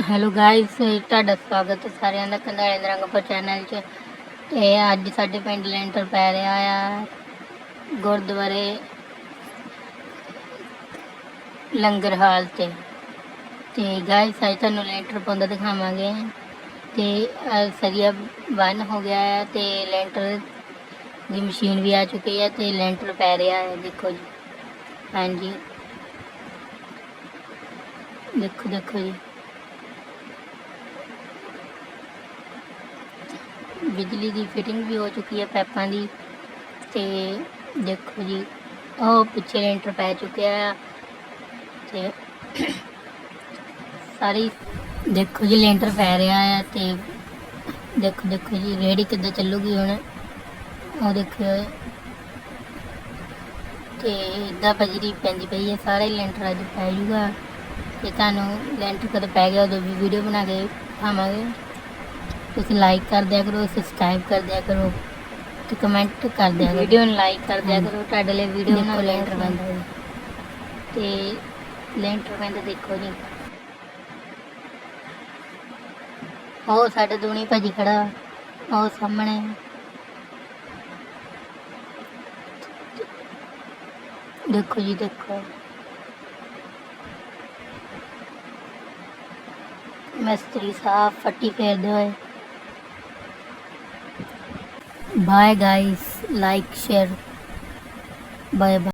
Hello guys ਤੁਹਾਡਾ ਸਵਾਗਤ ਹੈ ਸਾਰਿਆਂ ਦਾ ਕੰਧਾਲੇ ਦੇ ਚੈਨਲ 'ਚ। ਤੇ ਅੱਜ ਸਾਡੇ ਪਿੰਡ ਲੈਂਟਰ ਪੈ ਰਿਹਾ ਆ, ਗੁਰਦੁਆਰੇ ਲੰਗਰ ਹਾਲ ਤੇ। ਤੇ ਗਾਇਸ ਅੱਜ ਤੁਹਾਨੂੰ ਲੈਂਟਰ ਪਾਉਂਦਾ ਦਿਖਾਵਾਂਗੇ। ਤੇ ਸਰੀਆ ਬੰਨ ਹੋ ਗਿਆ ਹੈ ਤੇ ਲੈਂਟਰ ਦੀ ਮਸ਼ੀਨ ਵੀ ਆ ਚੁੱਕੀ ਹੈ ਤੇ ਲੈਂਟਰ ਪੈ ਰਿਹਾ ਹੈ ਦੇਖੋ ਜੀ। ਹਾਂਜੀ। ਦੇਖੋ ਦੇਖੋ ਜੀ। ਬਿਜਲੀ ਦੀ ਫਿਟਿੰਗ ਵੀ ਹੋ ਚੁੱਕੀ ਹੈ ਪੈਪਾਂ ਦੀ। ਤੇ ਦੇਖੋ ਜੀ, ਉਹ ਪਿੱਛੇ ਲੈਂਟਰ ਪੈ ਚੁੱਕਿਆ ਹੈ ਤੇ ਸਾਰੀ, ਦੇਖੋ ਜੀ, ਲੈਂਟਰ ਪੈ ਰਿਹਾ ਹੈ ਤੇ ਦੇਖੋ ਦੇਖੋ ਜੀ ਰੇੜੀ ਕਿੱਦਾਂ ਚੱਲੂਗੀ ਹੁਣ। ਉਹ ਦੇਖੋ ਤੇ ਇਦਾਂ ਬਜਰੀ ਪੈਂਦੀ ਪਈ ਹੈ ਸਾਰੇ ਲੈਂਟਰ ਅੱਜ ਪੈ ਜੂਗਾ। ਤੇ ਤੁਹਾਨੂੰ ਲੈਂਟਰ ਕਦੋਂ ਪੈ ਗਿਆ, ਉਦੋਂ ਵੀ ਵੀਡੀਓ ਬਣਾ ਕੇ ਆਵਾਂਗੇ ਤੁਸੀਂ ਲਾਈਕ ਕਰ ਦਿਆ ਕਰੋ ਸਬਸਕ੍ਰਾਈਬ ਕਰ ਦਿਆ ਕਰੋ ਤੇ ਕਮੈਂਟ ਕਰ ਦਿਆ ਕਰੋ। ਵੀਡੀਓ ਨੂੰ ਲਾਈਕ ਕਰ ਦਿਆ ਕਰੋ ਤੁਹਾਡੇ ਲਈ ਵੀਡੀਓ ਬਣਾ ਲੈਂਟਰ ਜੀ ਤੇ ਲੈਂਟਰ ਪੈਂਦਾ ਦੇਖੋ ਜੀ। ਉਹ ਸਾਡੇ ਦੋਣੀ ਭਾਜੀ ਖੜਾ। ਉਹ ਸਾਹਮਣੇ। ਦੇਖੋ ਜੀ ਦੇਖੋ। ਮਿਸਤਰੀ ਸਾਹਿਬ ਫੱਟੀ ਫੇਰਦੇ ਹੋਏ। Bye guys. Like, share. Bye bye.